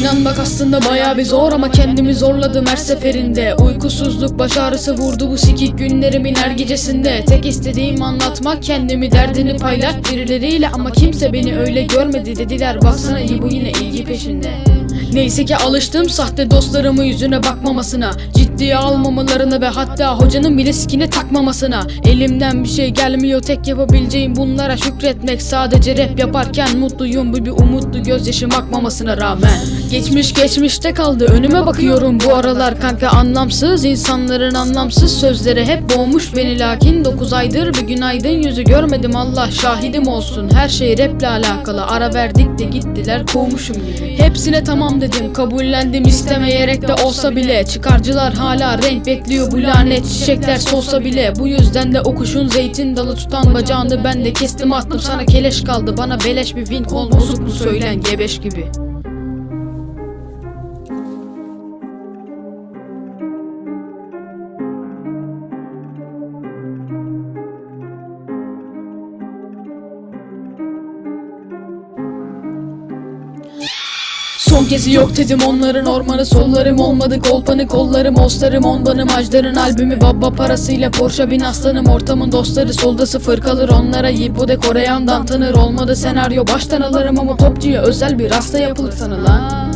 inanmak aslında baya bir zor ama kendimi zorladım her seferinde. Uykusuzluk baş ağrısı vurdu bu sikik günlerimin her gecesinde. Tek istediğim anlatmak kendimi derdini paylaş birileriyle Ama kimse beni öyle görmedi dediler. Baksana iyi bu yine ilgi peşinde Neyse ki alıştım sahte dostlarımı yüzüne bakmamasına. Ciddiye almamalarına ve hatta hocanın bile sikine takmamasına. Elimden bir şey gelmiyor tek yapabileceğim bunlara şükretmek. Sadece rap yaparken mutluyum bu bir umutlu gözyaşım akmamasına rağmen. Geçmiş geçmişte kaldı önüme bakıyorum bu aralar kanka. Anlamsız insanların anlamsız sözleri hep boğmuş beni. Lakin 9 aydır bir günaydın yüzü görmedim. Allah şahidim olsun her şey raple alakalı. Ara verdik de gittiler kovmuşum gibi. Hepsine tamam dedim. Kabullendim istemeyerek de olsa bile. Çıkarcılar hala renk bekliyor bu lanet. Çiçekler solsa bile. Bu yüzden de o kuşun zeytin dalı tutan bacağını ben de kestim attım. Sana keleş kaldı. Bana beleş bir win kol bozuk mu söylen gebeş gibi Son kezi yok dedim onların ormanı. Sollarım olmadı kolpanı kollarım ostarım ondanım ajdarın albümü. Baba parasıyla Porsche bin aslanım ortamın dostları. Solda sıfır kalır onlara Yipo de Koreyan'dan tanır. Olmadı senaryo baştan alırım ama popçuya özel bir rasta yapılır sanılan